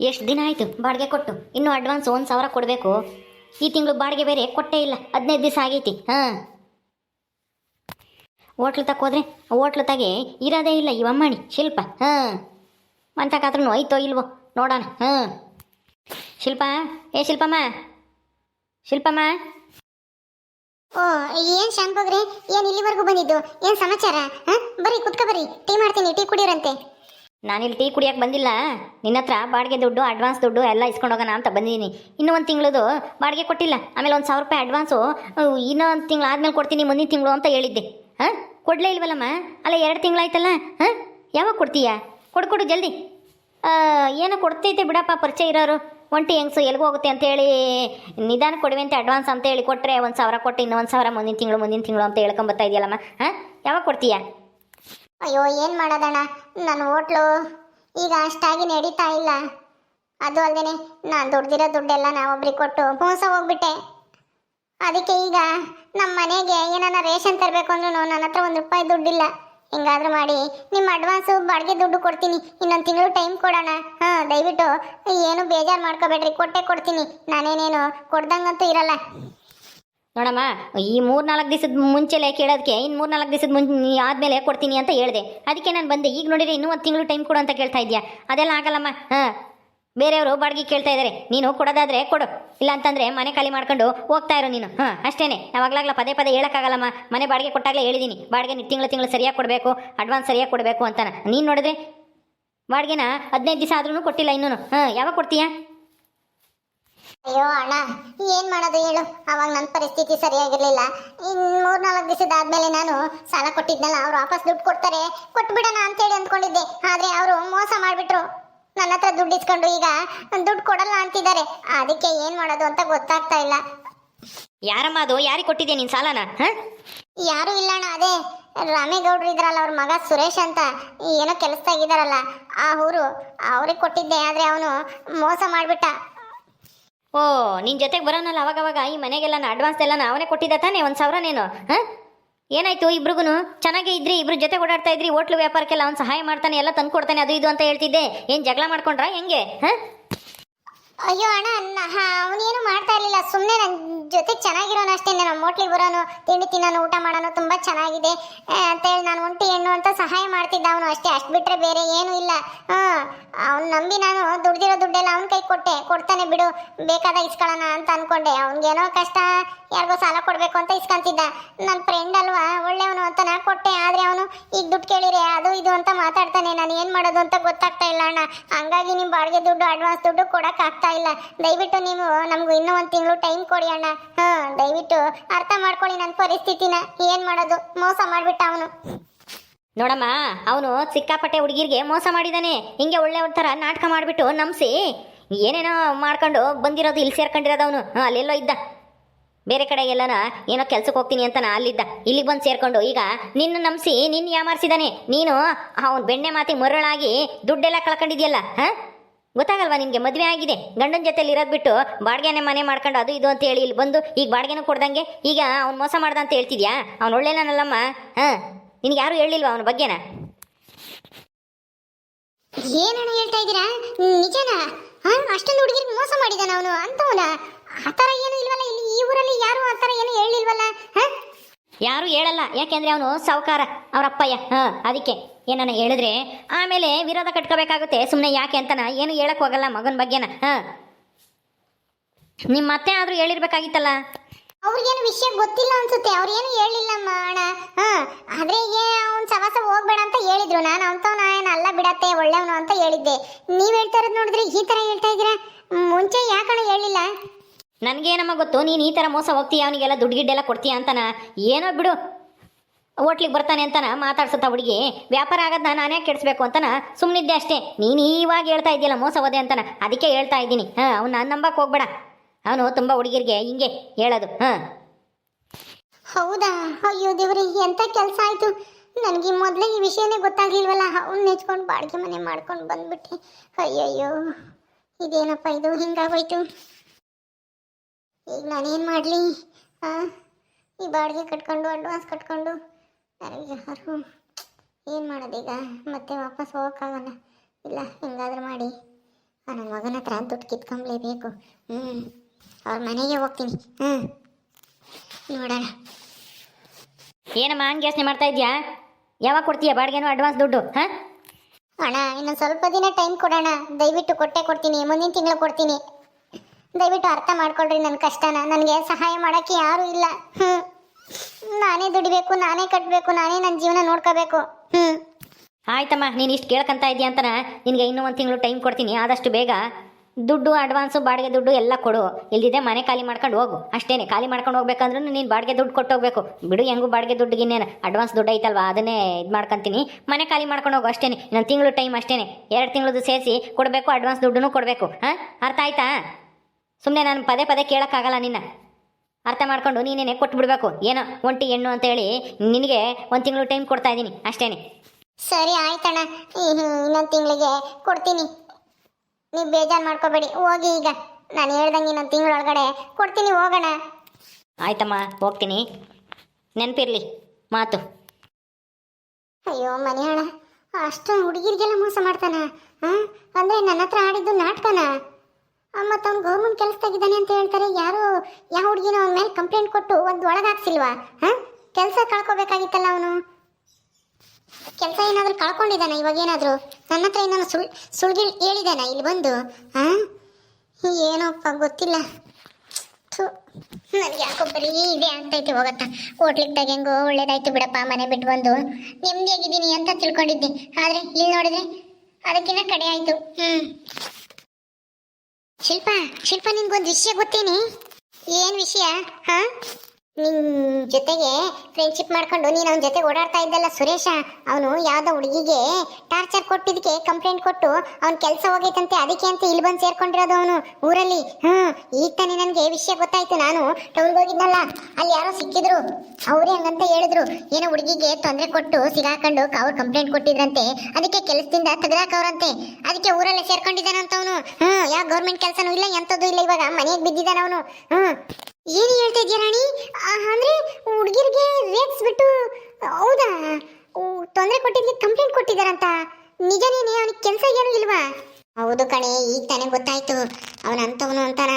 ಎಷ್ಟು ದಿನ ಆಯಿತು ಬಾಡಿಗೆ ಕೊಟ್ಟು? ಇನ್ನೂ ಅಡ್ವಾನ್ಸ್ ಒಂದು ಸಾವಿರ ಕೊಡಬೇಕು. ಈ ತಿಂಗಳು ಬಾಡಿಗೆ ಬೇರೆ ಕೊಟ್ಟೇ ಇಲ್ಲ. ಹದಿನೈದು ದಿವಸ ಆಗೈತಿ. ಹಾಂ. ಹೋಟ್ಲು ತಕ್ಕ ಹೋದ್ರೆ ಹೋಟ್ಲು ತಾಗೆ ಇರೋದೇ ಇಲ್ಲ ಈ ಅಮ್ಮಣಿ, ಶಿಲ್ಪ. ಹಾಂ. ಮಂತಕಾದ್ರೂ ಐತೋ ಇಲ್ವೋ? ನೋಡೋಣ. ಹಾಂ. ಶಿಲ್ಪ? ಏ ಶಿಲ್ಪಮ್ಮ? ಶಿಲ್ಪಮ್ಮ? ಓ, ಏನ್ ಶಾಂಪಗ್ರೆ ಏನ್ ಇಲ್ಲಿವರೆಗೂ ಬಂದಿದ್ದು? ಏನ್ ಸಮಾಚಾರ? ಹಾಂ? ಬರ್ರಿ, ಕುತ್ಕ ಬರ್ರಿ. ಟೀ ಮಾಡ್ತೀನಿ, ಟೀ ಕುಡಿಯೋರಂತೆ. ನಾನಿಲ್ಲಿ ಟೀ ಕುಡಿಯೋಕೆ ಬಂದಿಲ್ಲ. ನಿನ್ನ ಹತ್ರ ಬಾಡಿಗೆ ದುಡ್ಡು, ಅಡ್ವಾನ್ಸ್ ದುಡ್ಡು ಎಲ್ಲ ಇಸ್ಕೊಂಡು ಹೋಗೋಣ ಅಂತ ಬಂದಿದ್ದೀನಿ ಇನ್ನೂ ಒಂದು ತಿಂಗಳದು ಬಾಡಿಗೆ ಕೊಟ್ಟಿಲ್ಲ. ಆಮೇಲೆ ಒಂದು ಸಾವಿರ ರೂಪಾಯಿ ಅಡ್ವಾನ್ಸು ಇನ್ನೂ ಒಂದು ತಿಂಗಳು ಆದಮೇಲೆ ಕೊಡ್ತೀನಿ ಮುಂದಿನ ತಿಂಗಳು ಅಂತ ಹೇಳಿದ್ದೆ. ಹಾಂ? ಕೊಡಲೇ ಇಲ್ವಲ್ಲಮ್ಮ? ಅಲ್ಲ, ಎರಡು ತಿಂಗಳಾಯ್ತಲ್ಲ? ಹಾಂ? ಯಾವಾಗ ಕೊಡ್ತೀಯಾ? ಕೊಡು ಕೊಡು, ಜಲ್ದಿ. ಏನೋ ಕೊಡ್ತೈತೆ ಬಿಡಪ್ಪ ಪರಿಚಯ ಇರೋರು. ಒಂಟಿ ಹೆಂಗ್ಸು ಎಲ್ಗೆ ಹೋಗುತ್ತೆ ಅಂತೇಳಿ ನಿಧಾನ ಕೊಡುವೆ ಅಂತ ಅಡ್ವಾನ್ಸ್ ಅಂತ ಹೇಳಿ ಕೊಟ್ಟರೆ ಒಂದು ಸಾವಿರ ಕೊಟ್ಟು ಇನ್ನೊಂದು ಸಾವಿರ ಮುಂದಿನ ತಿಂಗಳು ಮುಂದಿನ ತಿಂಗಳು ಅಂತ ಹೇಳ್ಕೊಂಬತ್ತಾ ಇದೆಯಲ್ಲಮ್ಮ. ಹಾಂ? ಯಾವಾಗ ಕೊಡ್ತೀಯಾ? ಅಯ್ಯೋ, ಏನ್ ಮಾಡೋದಣ್ಣ? ನನ್ನ ಹೋಟ್ಲು. ಈಗ ಅಷ್ಟಾಗಿ ನಡೀತಾ ಇಲ್ಲ. ಅದು ಅಲ್ದೇನೆ, ನಾನು ದುಡ್ದಿರೋ ದುಡ್ಡೆಲ್ಲ ನಾವೊಬ್ರಿಗೆ ಕೊಟ್ಟು ಮೋಸ ಹೋಗ್ಬಿಟ್ಟೆ. ಅದಕ್ಕೆ ಈಗ ನಮ್ಮ ಮನೆಗೆ ಏನಾನ ರೇಷನ್ ತರಬೇಕು ಅಂದ್ರೂ ನನ್ನ ಹತ್ರ ಒಂದು ರೂಪಾಯಿ ದುಡ್ಡಿಲ್ಲ. ಹಿಂಗಾದ್ರೂ ಮಾಡಿ ನಿಮ್ಮ ಅಡ್ವಾನ್ಸು ಬಾಡಿಗೆ ದುಡ್ಡು ಕೊಡ್ತೀನಿ. ಇನ್ನೊಂದು ತಿಂಗಳು ಟೈಮ್ ಕೊಡೋಣ. ಹಾಂ, ದಯವಿಟ್ಟು, ಏನು ಬೇಜಾರು ಮಾಡ್ಕೋಬೇಡ್ರಿ, ಕೊಟ್ಟೆ ಕೊಡ್ತೀನಿ. ನಾನೇನೇನು ಕೊಡ್ದಂಗಂತೂ ಇರಲ್ಲ. ನೋಡಮ್ಮ, ಈ ಮೂರ್ನಾಲ್ಕು ದಿವಸದ ಮುಂಚೆಲೆ ಕೇಳೋದಕ್ಕೆ ಇನ್ನು ಮೂರ್ನಾಲ್ಕು ದಿವಸದ ಮುಂಚೆ ಆದಮೇಲೆ ಕೊಡ್ತೀನಿ ಅಂತ ಹೇಳಿದೆ. ಅದಕ್ಕೆ ನಾನು ಬಂದೆ. ಈಗ ನೋಡಿದ್ರೆ ಇನ್ನೂ ಒಂದು ತಿಂಗಳು ಟೈಮ್ ಕೊಡು ಅಂತ ಕೇಳ್ತಾ ಇದೆಯಾ? ಅದೆಲ್ಲ ಆಗಲ್ಲಮ್ಮ. ಹಾಂ. ಬೇರೆಯವರು ಬಾಡಿಗೆ ಕೇಳ್ತಾ ಇದ್ದಾರೆ ನೀನು ಕೊಡೋದಾದರೆ ಕೊಡು. ಇಲ್ಲ ಅಂತಂದರೆ ಮನೆ ಖಾಲಿ ಮಾಡ್ಕೊಂಡು ಹೋಗ್ತಾ ಇರೋ ನೀನು. ಹಾಂ, ಅಷ್ಟೇನೆ. ನಾವಾಗ್ಲಾಗ್ಲ ಪದೇ ಪದೇ ಹೇಳೋಕ್ಕಾಗಲ್ಲಮ್ಮ. ಮನೆ ಬಾಡಿಗೆ ಕೊಟ್ಟಾಗಲೇ ಹೇಳಿದ್ದೀನಿ ಬಾಡಿಗೆ ತಿಂಗಳು ತಿಂಗಳು ಸರಿಯಾಗಿ ಕೊಡಬೇಕು, ಅಡ್ವಾನ್ಸ್ ಸರಿಯಾಗಿ ಕೊಡಬೇಕು ಅಂತಾನೆ. ನೀನು ನೋಡಿದ್ರೆ ಬಾಡಿಗೆನ ಹದಿನೈದು ದಿವಸ ಆದ್ರೂ ಕೊಟ್ಟಿಲ್ಲ ಇನ್ನೂ ಹಾಂ, ಯಾವಾಗ ಕೊಡ್ತೀಯಾ? ಅಯ್ಯೋ ಅಣ್ಣ ಏನ್ ಮಾಡೋದು ಹೇಳು? ಅವಾಗ ನನ್ನ ಪರಿಸ್ಥಿತಿ ಸರಿಯಾಗಿರ್ಲಿಲ್ಲ. ಇನ್ ಮೂರ್ನಾಲ್ಕು ದಿವಸದಾದ್ಮೇಲೆ ನಾನು ಸಾಲ ಕೊಟ್ಟಿದ್ನಲ್ಲ ಅವ್ರು ವಾಪಸ್ ದುಡ್ಡು ಕೊಡ್ತಾರೆ. ಕೊಟ್ಬಿಡೋಣ ಅಂತೇಳಿ ಅಂದ್ಕೊಂಡಿದ್ದೆ. ಆದ್ರೆ ಅವರು ಮೋಸ ಮಾಡ್ಬಿಟ್ರು. ನನ್ನ ಹತ್ರ ದುಡ್ಡು ಇಸ್ಕೊಂಡು ಈಗ ದುಡ್ಡು ಕೊಡಲ್ಲ ಅಂತಿದ್ದಾರೆ. ಅದಕ್ಕೆ ಏನ್ ಮಾಡೋದು ಅಂತ ಗೊತ್ತಾಗ್ತಾ ಇಲ್ಲ. ಯಾರಮ್ಮ ಅದು? ಯಾರಿಗೆ ಕೊಟ್ಟಿದ್ದೆ ನೀನು ಸಾಲನ? ಹಾಂ? ಯಾರು ಇಲ್ಲ ಅಣ್ಣ ಅದೇ ರಾಮೇಗೌಡ್ರು ಇದ್ರಲ್ಲ ಅವ್ರ ಮಗ ಸುರೇಶ್ ಅಂತ. ಏನೋ ಕೆಲಸದಾಗಿದ್ದಾರಲ್ಲ ಆ ಊರು ಅವ್ರಿಗೆ ಕೊಟ್ಟಿದ್ದೆ ಆದ್ರೆ ಅವನು ಮೋಸ ಮಾಡ್ಬಿಟ್ಟ. ಓ, ನಿನ್ ಜೊತೆಗೆ ಬರೋನಲ್ಲ ಅವಾಗ ಈ ಮನೆಗೆಲ್ಲ ಅಡ್ವಾನ್ಸ್ ಎಲ್ಲ ಅವನೇ ಕೊಟ್ಟಿದ್ದ ತಾನೇ ಒಂದು ಸಾವಿರನೇನು ಹಾಂ? ಏನಾಯ್ತು ಇಬ್ರಿಗೂ ಚೆನ್ನಾಗೇ ಇದ್ರಿ, ಇಬ್ರು ಜೊತೆ ಓಡಾಡ್ತಾ ಇದ್ರಿ, ಹೋಟ್ಲು ವ್ಯಾಪಾರಕ್ಕೆಲ್ಲ ಅವ್ನು ಸಹಾಯ ಮಾಡ್ತಾನೆ, ಎಲ್ಲ ತಂದು ಕೊಡ್ತಾನೆ ಅದು ಇದು ಅಂತ ಹೇಳ್ತಿದ್ದೆ. ಏನು ಜಗಳ ಮಾಡ್ಕೊಂಡ್ರಾ ಹೆಂಗೆ, ಹಾಂ? ಅಯ್ಯೋ ಅಣ್ಣ ಅವನೇನು ಮಾಡ್ತಾ ಇರಲಿಲ್ಲ. ಸುಮ್ಮನೆ ನನ್ನ ಜೊತೆ ಚೆನ್ನಾಗಿರೋನು ಅಷ್ಟೇ. ನಮ್ಮ ಹೋಟ್ಲಿಗೆ ಬರೋನು, ತಿಂಡಿ ತಿನ್ನೋನು, ಊಟ ಮಾಡೋನು ತುಂಬ ಚೆನ್ನಾಗಿದೆ. ಅಂತ ಹೇಳಿ ನಾನು ಒಂಟಿ ಹೆಣ್ಣು ಅಂತ ಸಹಾಯ ಮಾಡ್ತಿದ್ದ ಅವನು ಅಷ್ಟೇ. ಅಷ್ಟು ಬಿಟ್ಟರೆ ಬೇರೆ ಏನೂ ಇಲ್ಲ. ಹಾಂ ಅವ್ನು ನಂಬಿ ನಾನು ದುಡ್ದಿರೋ ದುಡ್ಡೆಲ್ಲ ಅವನ ಕೈ ಕೊಟ್ಟೆ. ಕೊಡ್ತಾನೆ ಬಿಡು, ಬೇಕಾದ ಇಸ್ಕೊಳ್ಳೋಣ ಅಂತ ಅನ್ಕೊಂಡೆ. ಅವ್ನಿಗೇನೋ ಕಷ್ಟ, ಯಾರಿಗೋ ಸಾಲ ಕೊಡಬೇಕು ಅಂತ ಇಸ್ಕೊಂತಿದ್ದ. ನನ್ನ ಫ್ರೆಂಡ್ ಅಲ್ವಾ ಕೊಟ್ಟೆ ಆದರೆ ಅವನು, ಈಗ ದುಡ್ಡು ಕೇಳಿರಿ, ಅದು ಇದು ಅಂತ ಮಾತಾಡ್ತಾನೆ. ನಾನು ಏನು ಮಾಡೋದು ಅಂತ ಗೊತ್ತಾಗ್ತಾ ಇಲ್ಲ ಅಣ್ಣ. ಹಂಗಾಗಿ ನಿಮ್ಮ ಬಾಡಿಗೆ ದುಡ್ಡು ಅಡ್ವಾನ್ಸ್ ದುಡ್ಡು ಕೊಡಕ್ ಆಗ್ತಾ ಇಲ್ಲ. ದಯವಿಟ್ಟು ನೀವು ನಮಗೂ ಇನ್ನೂ ಒಂದು ತಿಂಗಳು ಟೈಮ್ ಕೊಡಿ ಅಣ್ಣ. ಹಾಂ, ದಯವಿಟ್ಟು ಅರ್ಥ ಮಾಡ್ಕೊಳ್ಳಿ ನನ್ನ ಪರಿಸ್ಥಿತಿನ. ಏನು ಮಾಡೋದು? ಮೋಸ ಮಾಡಿಬಿಟ್ಟ ಅವನು. ನೋಡಮ್ಮ, ಅವನು ಸಿಕ್ಕಾಪಟ್ಟೆ ಹುಡುಗಿರಿಗೆ ಮೋಸ ಮಾಡಿದಾನೆ. ಹಿಂಗೆ ಒಳ್ಳೆಯವ್ರ ಥರ ನಾಟಕ ಮಾಡಿಬಿಟ್ಟು ನಂಬಿಸಿ ಏನೇನೋ ಮಾಡ್ಕೊಂಡು ಬಂದಿರೋದು ಇಲ್ಲಿ ಸೇರ್ಕೊಂಡಿರೋದು ಅವನು. ಅಲ್ಲೆಲ್ಲೋ ಇದ್ದ. ಬೇರೆ ಕಡೆ ಎಲ್ಲನ ಏನೋ ಕೆಲ್ಸಕ್ಕೆ ಹೋಗ್ತೀನಿ ಅಂತ ನಾ ಅಲ್ಲಿದ್ದ. ಇಲ್ಲಿಗೆ ಬಂದು ಸೇರ್ಕೊಂಡು ಈಗ ನಿನ್ನ ನಂಬಿಸಿ ನಿನ್ನ ಯಾಮಾರಿಸಿದಾನೆ. ನೀನು ಅವನ ಬೆಣ್ಣೆ ಮಾತಿ ಮರಳಾಗಿ ದುಡ್ಡೆಲ್ಲ ಕಳ್ಕೊಂಡಿದ್ಯಲ್ಲ, ಹಾಂ? ಗೊತ್ತಾಗಲ್ವಾ ನಿನಗೆ? ಮದುವೆ ಆಗಿದೆ. ಗಂಡನ ಜೊತೆಲಿ ಇರೋದು ಬಿಟ್ಟು ಬಾಡಿಗೆನೆ ಮನೆ ಮಾಡ್ಕೊಂಡು ಅದು ಇದು ಅಂತ ಹೇಳಿ ಇಲ್ಲಿ ಬಂದು ಈಗ ಬಾಡಿಗೆನೂ ಕೊಡ್ದಂಗೆ ಈಗ ಅವ್ನು ಮೋಸ ಮಾಡ್ದ ಅಂತ ಹೇಳ್ತಿದ್ಯಾ? ಅವ್ನು ಒಳ್ಳೇನಲ್ಲಮ್ಮ ಹಾಂ? ನಿನಗೆ ಯಾರು ಹೇಳಿಲ್ವಾ ಅವನ ಬಗ್ಗೆನ? ಏನಣ್ಣ ಹೇಳ್ತಾ ಇದ್ದೀರಾ? ನಿಜನಾ? ಅಷ್ಟೊಂದು ಹುಡುಗಿರಿಗೆ ಮೋಸ ಮಾಡಿದಾನ ಅವನು ಅಂತವನ? ಆ ಥರ ಏನು ಇಲ್ವಲ್ಲ, ಇಲ್ಲಿ ಈ ಊರಲ್ಲಿ ಯಾರು ಆ ಥರ ಏನು ಹೇಳಿಲ್ವಲ್ಲ ಯಾರು ಹೇಳಲ್ಲ, ಯಾಕೆಂದ್ರೆ ಅವನು ಸಾವುಕಾರ ಅವ್ರ ಅಪ್ಪಯ್ಯ ಹಾಂ, ಅದಕ್ಕೆ. ಏನನ್ನ ಹೇಳಿದ್ರೆ, ಆಮೇಲೆ ವಿರೋಧ ಕಟ್ಕೋಬೇಕಾಗುತ್ತೆ ಸುಮ್ಮನೆ ಯಾಕೆ ಅಂತನ ಏನು ಹೇಳಕ್ ಹೋಗಲ್ಲ ಮಗನ ಬಗ್ಗೆನ, ಹಾಂ? ನಿಮ್ಮ ಮತ್ತೆ ಆದರೂ ಹೇಳಿರ್ಬೇಕಾಗಿತ್ತಲ್ಲ? ಅವ್ರಿಗೇನು ವಿಷಯ ಗೊತ್ತಿಲ್ಲ ಅನ್ಸುತ್ತೆ ಅವ್ರೇನು ಹೇಳಿಲ್ಲ ಅಣ್ಣ, ಹಾ? ಆದ್ರೆ ಅವ್ನ್ ಸವಾಸ ಹೋಗ್ಬೇಡ ಅಂತ ಹೇಳಿದ್ರು. ನಾನು ಅಂತವ್ ನಾನು ಅಲ್ಲ ಬಿಡತ್ತೆ, ಒಳ್ಳೆಯವನು ಅಂತ ಹೇಳಿದ್ದೆ. ನೀವ್ ಹೇಳ್ತಾ ಇರೋದು ನೋಡಿದ್ರೆ ಈ ತರ ಹೇಳ್ತಾ ಇದ್ದೀರಾ? ಮುಂಚೆ ಯಾಕಣ ಹೇಳಿಲ್ಲ? ನನಗೇನಮ್ಮ ಗೊತ್ತು? ನೀನು ಈ ಥರ ಮೋಸ ಹೋಗ್ತೀಯ? ಅವನಿಗೆಲ್ಲ ದುಡ್ಡು ಗಿಡ್ಡೆಲ್ಲ ಕೊಡ್ತೀಯ ಅಂತನ? ಏನೋ ಬಿಡು. ಹೋಟ್ಲಿಗೆ ಬರ್ತಾನೆ ಅಂತನ ಮಾತಾಡ್ಸುತ್ತ ಹುಡುಗಿ. ವ್ಯಾಪಾರ ಆಗೋದನ್ನ ನಾನೇ ಕೆಡಿಸ್ಬೇಕು ಅಂತನ? ಸುಮ್ಮನಿದ್ದೆ ಅಷ್ಟೇ. ನೀನು ಇವಾಗ ಹೇಳ್ತಾ ಇದೆಯಲ್ಲ ಮೋಸ ಹೋದೆ ಅಂತನ? ಅದಕ್ಕೆ ಹೇಳ್ತಾ ಇದ್ದೀನಿ. ಹಾಂ, ಅವ್ನು ನಾನು ನಂಬಕ್ಕೆ ಹೋಗ್ಬೇಡ. ಅವನು ತುಂಬ ಹುಡುಗಿರಿಗೆ ಹಿಂಗೆ ಹೇಳೋದು. ಹಾಂ. ಹೌದಾ? ಅಯ್ಯೋ ದೇವ್ರಿ, ಎಂತ ಕೆಲಸ ಆಯ್ತು? ನನಗೆ ಮೊದಲೇ ಈ ವಿಷಯನೇ ಗೊತ್ತಾಗ್ಲಿಲ್ವಲ್ಲ? ಅವ್ನು ನೆಚ್ಕೊಂಡು ಬಾಡಿಗೆ ಮನೆ ಮಾಡ್ಕೊಂಡು ಬಂದ್ಬಿಟ್ಟೆ. ಅಯ್ಯಯ್ಯೋ. ಇದೇನಪ್ಪ ಇದು? ಹಿಂಗಾಗೋಯ್ತು ಈಗ ನಾನೇನು ಮಾಡಲಿ? ಹಾಂ ಈ ಬಾಡಿಗೆ ಕಟ್ಕೊಂಡು ಅಡ್ವಾನ್ಸ್ ಕಟ್ಕೊಂಡು ನನಗೆ ಯಾರು ಏನು ಮಾಡೋದೀಗ ಮತ್ತೆ ವಾಪಸ್ ಹೋಗೋಕ್ಕಾಗಲ್ಲ. ಇಲ್ಲ ಹೇಗಾದರೂ ಮಾಡಿ. ನನ್ನ ಮಗನ ಹತ್ರ ದುಡ್ಡು ಕಿತ್ಕೊಂಬ್ಲೇಬೇಕು ಹ್ಞೂ ಅವ್ರ ಮನೆಗೆ ಹೋಗ್ತೀನಿ. ಹ್ಞೂ ನೋಡೋಣ. ಏನಮ್ಮ ಹಂಗೆ ಯೋಚನೆ ಮಾಡ್ತಾ ಇದ್ಯಾ? ಯಾವಾಗ ಕೊಡ್ತೀಯ ಬಾಡಿಗೆನೂ ಅಡ್ವಾನ್ಸ್ ದುಡ್ಡು ಹಾಂ? ಅಣ್ಣ ಇನ್ನೊಂದು ಸ್ವಲ್ಪ ದಿನ ಟೈಮ್ ಕೊಡೋಣ. ದಯವಿಟ್ಟು ಕೊಟ್ಟೆ ಕೊಡ್ತೀನಿ. ಮುಂದಿನ ತಿಂಗಳು ಕೊಡ್ತೀನಿ. ದಯವಿಟ್ಟು ಅರ್ಥ ಮಾಡ್ಕೊಳ್ರಿ ನನ್ನ ಕಷ್ಟನ. ನನಗೆ ಸಹಾಯ ಮಾಡೋಕ್ಕೆ ಯಾರೂ ಇಲ್ಲ. ಹ್ಞೂ ನಾನೇ ದುಡಿಬೇಕು, ನಾನೇ ಕಟ್ಟಬೇಕು ನಾನೇ ನನ್ನ ಜೀವನ ನೋಡ್ಕೋಬೇಕು. ಹ್ಞೂ ಆಯ್ತಮ್ಮ, ನೀನು ಇಷ್ಟು ಕೇಳ್ಕೊಂತ ಇದೆಯಾ ಅಂತ ನಿನಗೆ ಇನ್ನೂ ಒಂದು ತಿಂಗಳು ಟೈಮ್ ಕೊಡ್ತೀನಿ, ಆದಷ್ಟು ಬೇಗ. ದುಡ್ಡು, ಅಡ್ವಾನ್ಸು, ಬಾಡಿಗೆ ದುಡ್ಡು ಎಲ್ಲ ಕೊಡು. ಇಲ್ದಿದೆ ಮನೆ ಖಾಲಿ ಮಾಡ್ಕೊಂಡು ಹೋಗು. ಅಷ್ಟೇನೆ, ಖಾಲಿ ಮಾಡ್ಕೊಂಡು ಹೋಗ್ಬೇಕಂದ್ರೂ ನೀನು ಬಾಡಿಗೆ ದುಡ್ಡು ಕೊಟ್ಟು ಹೋಗ್ಬೇಕು ಬಿಡು, ಹೆಂಗೂ ಬಾಡಿಗೆ ದುಡ್ಡಿಗೆ ಇನ್ನೇನು. ಅಡ್ವಾನ್ಸ್ ದುಡ್ಡು ಐತಲ್ವಾ, ಅದನ್ನೇ ಇದು ಮಾಡ್ಕೊತೀನಿ. ಮನೆ ಖಾಲಿ ಮಾಡ್ಕೊಂಡು ಹೋಗು ಅಷ್ಟೇ ನನ್ನ ತಿಂಗಳು ಟೈಮ್ ಅಷ್ಟೇ ಎರಡು ತಿಂಗಳದ್ದು ಸೇರಿಸಿ ಕೊಡಬೇಕು, ಅಡ್ವಾನ್ಸ್ ದುಡ್ಡು ಕೊಡಬೇಕು. ಹಾಂ? ಅರ್ಥ ಆಯ್ತಾ? ಸುಮ್ಮನೆ ನಾನು ಪದೇ ಪದೇ ಕೇಳೋಕ್ಕಾಗಲ್ಲ ನಿನ್ನ. ಅರ್ಥ ಮಾಡ್ಕೊಂಡು ನೀನೇನೆ ಬಿಡಬೇಕು ಏನೋ ಒಂಟಿ ಹೆಣ್ಣು ಅಂತ ಹೇಳಿ ನಿನಗೆ ಒಂದು ತಿಂಗಳು ಟೈಮ್ ಕೊಡ್ತಾ ಇದ್ದೀನಿ ಅಷ್ಟೇನೆ. ಸರಿ ಆಯ್ತಣ್ಣ. ಇನ್ನೊಂದು ತಿಂಗಳಿಗೆ ಕೊಡ್ತೀನಿ. ನೀವು ಬೇಜಾರು ಮಾಡ್ಕೋಬೇಡಿ. ಹೋಗಿ ಈಗ. ನಾನು ಹೇಳ್ದಂಗೆ ಇನ್ನೊಂದು ತಿಂಗಳೊಳಗಡೆ ಕೊಡ್ತೀನಿ ಹೋಗೋಣ. ಆಯ್ತಮ್ಮ ಹೋಗ್ತೀನಿ. ನೆನಪಿರಲಿ ಮಾತು. ಅಯ್ಯೋ ಮನೆ ಅಣ್ಣ ಅಷ್ಟೊಂದು ಹುಡುಗಿರಿಗೆಲ್ಲ ಮೋಸ ಮಾಡ್ತಾನ? ಹಾಂ ಅಂದರೆ ನನ್ನ ಹತ್ರ ಆಡಿದ್ದು ನಾಟಕನ? ಮತ್ತು ಅವ್ನು ಗೌರ್ಮೆಂಟ್ ಕೆಲಸದಾಗಿದ್ದಾನೆ ಅಂತ ಹೇಳ್ತಾರೆ. ಯಾರು, ಯಾವ ಹುಡುಗಿನ ಅವನ ಮೇಲೆ ಕಂಪ್ಲೇಂಟ್ ಕೊಟ್ಟು ಒಂದು ಒಳಗಾಕ್ಸಿಲ್ವಾ ಹಾಂ? ಕೆಲಸ ಕಳ್ಕೊಬೇಕಾಗಿತ್ತಲ್ಲ ಅವನು? ಕೆಲಸ ಏನಾದರೂ ಕಳ್ಕೊಂಡಿದ್ದಾನೆ ಇವಾಗ ಏನಾದರೂ? ನನ್ನ ಹತ್ರ ಏನಾದ್ರು ಸುಳ್ ಸುಳ್ಗಿಳ್ ಹೇಳಿದಾನ ಇಲ್ಲಿ ಬಂದು. ಹಾಂ? ಏನೋಪ್ಪ, ಗೊತ್ತಿಲ್ಲ. ನನಗೆ ಯಾಕೋ ಬರೀ ಇದೆ ಅಂತೈತಿ ಹೋಗತ್ತ. ಹೋಟ್ಲಿಗ್ದಾಗ ಹೆಂಗೋ ಒಳ್ಳೇದಾಯ್ತು ಬಿಡಪ್ಪ, ಮನೆ ಬಿಟ್ಟು ಬಂದು. ನೆಮ್ಮದಿಯಾಗಿದ್ದೀನಿ ಅಂತ ತಿಳ್ಕೊಂಡಿದ್ದೆ. ಆದರೆ, ಇಲ್ಲಿ ನೋಡಿದ್ರೆ ಅದಕ್ಕಿಂತ ಕಡೆ ಆಯಿತು. ಹ್ಮ್. ಶಿಲ್ಪ ಶಿಲ್ಪ ನಿನ್ಗೊಂದು ವಿಷಯ ಗೊತ್ತೇನೆ? ಏನ್ ವಿಷಯ? ಹಾ? ನಿನ್ ಜೊತೆಗೆ ಫ್ರೆಂಡ್ಶಿಪ್ ಮಾಡ್ಕೊಂಡು ನೀನು ಅವನ ಜೊತೆ ಓಡಾಡ್ತಾ ಇದ್ದಲ್ಲ ಸುರೇಶ, ಅವನು ಯಾವ್ದೋ ಹುಡುಗಿಗೆ ಟಾರ್ಚರ್ ಕೊಟ್ಟಿದ್ದಕ್ಕೆ ಕಂಪ್ಲೇಂಟ್ ಕೊಟ್ಟು ಅವ್ನ ಕೆಲಸ ಹೋಗೈತಂತೆ, ಅದಕ್ಕೆ ಅಂತ ಇಲ್ಲಿ ಬಂದು ಸೇರ್ಕೊಂಡಿರೋದು ಅವನು ಊರಲ್ಲಿ. ಹ್ಮ್, ಈಗ ತಾನೇ ನನಗೆ ವಿಷಯ ಗೊತ್ತಾಯ್ತು. ನಾನು ಟೌನ್ಗೆ ಹೋಗಿದ್ನಲ್ಲ, ಅಲ್ಲಿ ಯಾರೋ ಸಿಕ್ಕಿದ್ರು. ಅವರೇ ಹಂಗಂತ ಹೇಳಿದ್ರು. ಏನೋ ಹುಡುಗಿಗೆ ತೊಂದರೆ ಕೊಟ್ಟು ಸಿಗಾಕೊಂಡು ಅವ್ರು ಕಂಪ್ಲೇಂಟ್ ಕೊಟ್ಟಿದ್ರಂತೆ. ಅದಕ್ಕೆ ಕೆಲಸದಿಂದ ತೆಗೆದಾಕವ್ರಂತೆ. ಅದಕ್ಕೆ ಊರಲ್ಲೇ ಸೇರ್ಕೊಂಡಿದ್ದಾನಂತ ಅವನು. ಹ್ಮ್, ಯಾವ ಗೌರ್ಮೆಂಟ್ ಕೆಲಸನೂ ಇಲ್ಲ, ಎಂಥದ್ದು ಇಲ್ಲ ಇವಾಗ. ಮನೆಗೆ ಬಿದ್ದಿದ್ದಾನ ಅವನು. ಹ್ಮ್. ಏನು ಹೇಳ್ತಾ ಇದೀಯ ರಾಣಿ? ಅಂದ್ರೆ ಹುಡುಗಿರಿಗೆ ರೇಗ್ಸ್ಬಿಟ್ಟು ಹೌದಾ? ತೊಂದರೆ ಕೊಟ್ಟಿದ್ದಕ್ಕೆ ಕಂಪ್ಲೇಂಟ್ ಕೊಟ್ಟಿದ್ದಾರಂತ. ನಿಜನೇನೆ ಅವನಿಗೆ ಕೆಲಸ ಏನು ಇಲ್ವಾ? ಹೌದು ಕಣೆ, ಈಗ ತಾನೇ ಗೊತ್ತಾಯ್ತು. ಅವನ ಅಂತವನು ಅಂತಾನ.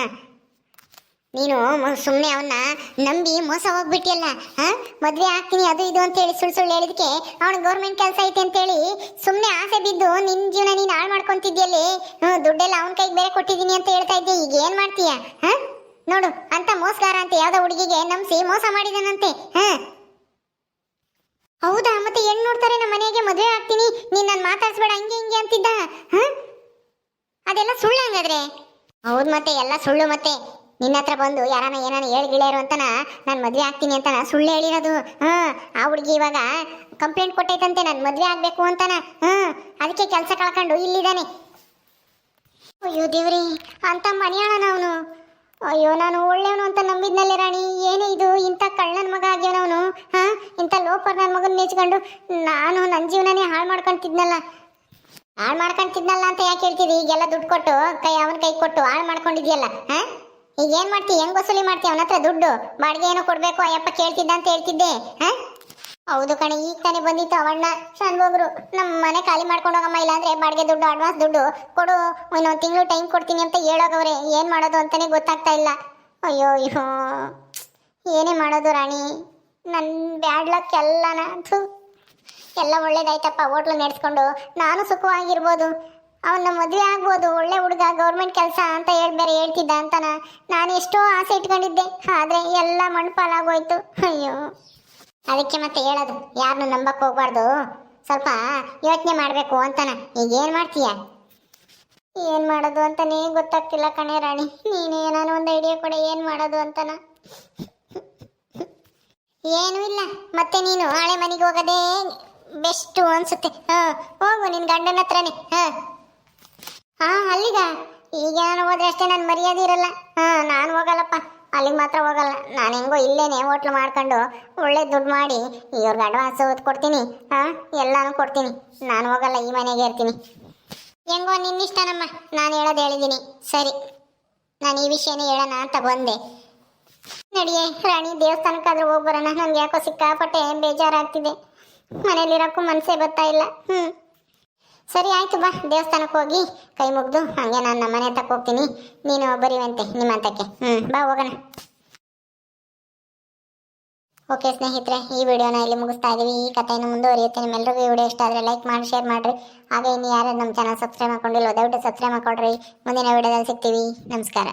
ನೀನು ಸುಮ್ಮನೆ ಅವನ್ನ ನಂಬಿ ಮೋಸ ಹೋಗ್ಬಿಟ್ಟಿಯಲ್ಲ, ಹ? ಮದ್ವೆ ಆಗ್ತೀನಿ, ಅದು ಇದು ಅಂತ ಹೇಳಿ ಸುಳ್ಳು ಸುಳ್ಳು ಹೇಳಿದಕ್ಕೆ ಅವನ ಗೌರ್ಮೆಂಟ್ ಕೆಲಸ ಐತೆ ಅಂತೇಳಿ ಸುಮ್ಮನೆ ಆಸೆ ಬಿದ್ದು ನಿನ್ನ ಜೀವನ ನೀನು ಹಾಳು ಮಾಡ್ಕೊಂತಿದ್ಯಲ್ಲಿ? ದುಡ್ಡೆಲ್ಲ ಅವನ ಕೈಗೆ ಬೇರೆ ಕೊಟ್ಟಿದ್ದೀನಿ ಅಂತ ಹೇಳ್ತಾ ಇದ್ದೆ ಈಗ ಏನು ಮಾಡ್ತೀಯ, ಹಾ? ನೋಡು, ಅಂತ ಮೋಸಗಾರ ಅಂತ ಯಾವ್ದೋ ಹುಡುಗಿಗೆ ನಂಬಿಸಿ ಮೋಸ ಮಾಡಿದನಂತೆ, ಹಾ? ಹೌದಾ? ಮತ್ತೆ ಹೆಣ್ಣು ನೋಡ್ತಾರೆ ನಮ್ಮ ಮನೆಗೆ ಮದುವೆ ಆಗ್ತೀನಿ, ನೀನ್ ನನ್ ಮಾತಾಡ್ಸ್ಬೇಡ, ಹಂಗೆ ಹಿಂಗೆ ಅಂತಿದ್ದ ಅದೆಲ್ಲ ಸುಳ್ಳು ಹಂಗಾದ್ರೆ? ಹೌದು ಮತ್ತೆ, ಎಲ್ಲ ಸುಳ್ಳು ಮತ್ತೆ. ನಿನ್ನ ಹತ್ರ ಬಂದು ಯಾರನ್ನ ಏನಾನ ಹೇಳಿ ಗಿಳಿಯರು ಅಂತನ ನಾನು ಮದುವೆ ಆಗ್ತೀನಿ ಅಂತನ ಸುಳ್ಳು ಹೇಳಿರೋದು, ಹಾ? ಆ ಹುಡುಗಿ ಇವಾಗ ಕಂಪ್ಲೇಂಟ್ ಕೊಟ್ಟೈತಂತೆ, ನಾನು ಮದುವೆ ಆಗ್ಬೇಕು ಅಂತನ, ಹಾ? ಅದಕ್ಕೆ ಕೆಲಸ ಕಳ್ಕೊಂಡು ಇಲ್ಲಿದ್ದಾನೆ. ಅಯ್ಯೋ ದೇವ್ರಿ, ಅಂತ ಮನೆಯಾಳನ ಅವನು. ಅಯ್ಯೋ, ನಾನು ಒಳ್ಳೆಯವನು ಅಂತ ನಂಬಿದ್ನಲ್ಲೇ ರಾಣಿ. ಏನೇ ಇದು? ಇಂಥ ಕಳ್ಳನ ಮಗ ಆಗ್ಯವನವನು ಹಾ? ಇಂಥ ಲೋಪರ್ ನನ್ನ ಮಗನ ನೆಚ್ಕೊಂಡು ನಾನು ನನ್ನ ಜೀವನನೇ ಹಾಳು ಮಾಡ್ಕೊಂತಿದ್ನಲ್ಲ. ಹಾಳು ಮಾಡ್ಕೊಂತಿದ್ನಲ್ಲ ಅಂತ ಯಾಕೆ ಹೇಳ್ತೀರಿ? ಈಗೆಲ್ಲ ದುಡ್ಡು ಕೊಟ್ಟು, ಕೈ ಅವನ ಕೈ ಕೊಟ್ಟು ಹಾಳು ಮಾಡ್ಕೊಂಡಿದ್ಯಲ್ಲ, ಹಾ? ಈಗ ಏನು ಮಾಡ್ತಿ? ಹೆಂಗ್ ವಸೂಲಿ ಮಾಡ್ತೀವಿ ಅವನ ಹತ್ರ ದುಡ್ಡು? ಬಾಡಿಗೆ ಏನೋ ಕೊಡಬೇಕು, ಅಯ್ಯಪ್ಪ ಕೇಳ್ತಿದ್ದ ಅಂತ ಹೇಳ್ತಿದ್ದೆ, ಹಾ? ಹೌದು ಕಣೆ, ಈಗ ತಾನೇ ಬಂದಿತ್ತು ಅವಣ್ಣ. ಹೋಗ್ರು ನಮ್ಮ ಮನೆ ಖಾಲಿ ಮಾಡ್ಕೊಂಡು ಹೋಗಮ್ಮ, ಇಲ್ಲಾಂದ್ರೆ ಬಾಡಿಗೆ ದುಡ್ಡು ಅಡ್ವಾನ್ಸ್ ದುಡ್ಡು ಕೊಡು, ಇನ್ನೊಂದು ತಿಂಗಳು ಟೈಮ್ ಕೊಡ್ತೀನಿ ಅಂತ ಹೇಳೋಗವ್ರೆ. ಏನು ಮಾಡೋದು ಅಂತಾನೆ ಗೊತ್ತಾಗ್ತಾ ಇಲ್ಲ. ಅಯ್ಯೋ ಅಯ್ಯೋ ಏನೇ ಮಾಡೋದು ರಾಣಿ. ನನ್ನ ಬ್ಯಾಡ್ ಲಕ್ ಎಲ್ಲನ ಎಲ್ಲ ಒಳ್ಳೇದಾಯ್ತಪ್ಪ, ಹೋಟ್ಲು ನಡೆಸ್ಕೊಂಡು. ನಾನು ಸುಖವಾಗಿರ್ಬೋದು. ಅವನ ಮದುವೆ ಆಗ್ಬೋದು, ಒಳ್ಳೆ ಹುಡುಗ ಗೌರ್ಮೆಂಟ್ ಕೆಲಸ ಅಂತ ಹೇಳಿ, ಬೇರೆ ಹೇಳ್ತಿದ್ದ ಅಂತನ. ನಾನು ಎಷ್ಟೋ ಆಸೆ ಇಟ್ಕೊಂಡಿದ್ದೆ. ಆದರೆ ಎಲ್ಲ ಮಣ್ಪಾಲಾಗೋಯ್ತು ಅಯ್ಯೋ. ಅದಕ್ಕೆ ಮತ್ತೆ ಹೇಳೋದು ಯಾರನ್ನು ನಂಬಕ್ ಹೋಗ್ಬಾರ್ದು. ಸ್ವಲ್ಪ ಯೋಚನೆ ಮಾಡಬೇಕು ಅಂತಾನ. ಈಗ ಏನು ಮಾಡ್ತೀಯ? ಏನು ಮಾಡೋದು ಅಂತಾನೇ ಗೊತ್ತಾಗ್ತಿಲ್ಲ ಕಣೆ ರಾಣಿ. ನೀನೇ ನಾನು ಒಂದು ಐಡಿಯಾ ಕೊಡ ಏನು ಮಾಡೋದು ಅಂತಾನ. ಏನೂ ಇಲ್ಲ. ಮತ್ತೆ ನೀನು ಹಳೆ ಮನೆಗೆ ಹೋಗೋದೇ ಬೆಸ್ಟು ಅನ್ಸುತ್ತೆ. ಹಾಂ, ಹೋಗು ನಿನ್ನ ಗಂಡನ ಹತ್ರನೇ. ಹಾಂ. ಹಾಂ, ಅಲ್ಲಿಗ. ಈಗ ನಾನು ಹೋದ್ರೆ ಅಷ್ಟೇ ನಾನು ಮರ್ಯಾದೆ ಇರಲ್ಲ. ಹಾಂ, ನಾನು ಹೋಗಲ್ಲಪ್ಪ. ಅಲ್ಲಿಗೆ ಮಾತ್ರ ಹೋಗಲ್ಲ. ನಾನು ಹೆಂಗೋ ಇಲ್ಲೇನೆ ಹೋಟ್ಲು ಮಾಡ್ಕೊಂಡು ಒಳ್ಳೆ ದುಡ್ಡು ಮಾಡಿ ಇವ್ರಿಗೆ ಅಡ್ವಾನ್ಸ್ ಕೊಡ್ತೀನಿ. ಹಾಂ ಎಲ್ಲಾನು ಕೊಡ್ತೀನಿ. ನಾನು ಹೋಗಲ್ಲ, ಈ ಮನೆಗೆ ಇರ್ತೀನಿ. ಹೆಂಗೋ ನಿನ್ನಿಷ್ಟನಮ್ಮ ನಾನು ಹೇಳೋದು ಹೇಳಿದ್ದೀನಿ ಸರಿ. ನಾನು ಈ ವಿಷಯನೇ ಹೇಳೋಣ ಅಂತ ಬಂದೆ. ನಡಿಯೇ, ರಾಣಿ ದೇವಸ್ಥಾನಕ್ಕಾದ್ರೂ ಹೋಗಿ ಬರೋಣ. ನನಗೆ ಯಾಕೋ ಸಿಕ್ಕಾಪಟ್ಟೆ ಬೇಜಾರಾಗ್ತಿದೆ. ಮನೇಲಿರೋಕ್ಕೂ ಮನಸ್ಸೇ ಬರ್ತಾ ಇಲ್ಲ. ಹ್ಞೂ ಸರಿ, ಆಯ್ತು ಬಾ ದೇವಸ್ಥಾನಕ್ಕೆ ಹೋಗಿ ಕೈ ಮುಗ್ದು ಹಂಗೆ ನಾನು ನಮ್ಮ ಮನೆ ಹತ್ತಕ್ಕೆ ಹೋಗ್ತೀನಿ. ನೀನು ಬರೀವಂತೆ ನಿಮ್ಮ ಹಂತಕ್ಕೆ ಹ್ಞೂ ಬಾ, ಹೋಗೋಣ. ಓಕೆ ಸ್ನೇಹಿತರೆ, ಈ ವಿಡಿಯೋನ ಇಲ್ಲಿ ಮುಗಿಸ್ತಾ ಇದ್ದೀವಿ ಈ ಕಥೆಯನ್ನು ಮುಂದುವರಿಯುತ್ತೆ. ನಿಮ್ಮೆಲ್ಲರಿಗೂ ಈ ವಿಡಿಯೋ ಇಷ್ಟ ಆದರೆ ಲೈಕ್ ಮಾಡಿ, ಶೇರ್ ಮಾಡಿರಿ. ಹಾಗೆ ಇನ್ನು ಯಾರು ನಮ್ಮ ಚಾನಲ್ ಸಬ್ಸ್ಕ್ರೈಬ್ ಮಾಡ್ಕೊಂಡಿಲ್ಲ ದಯವಿಟ್ಟು ಸಬ್ಸ್ಕ್ರೈಬ್ ಮಾಡ್ಕೊಡ್ರಿ. ಮುಂದಿನ ವಿಡಿಯೋದಲ್ಲಿ ಸಿಗ್ತೀವಿ. ನಮಸ್ಕಾರ.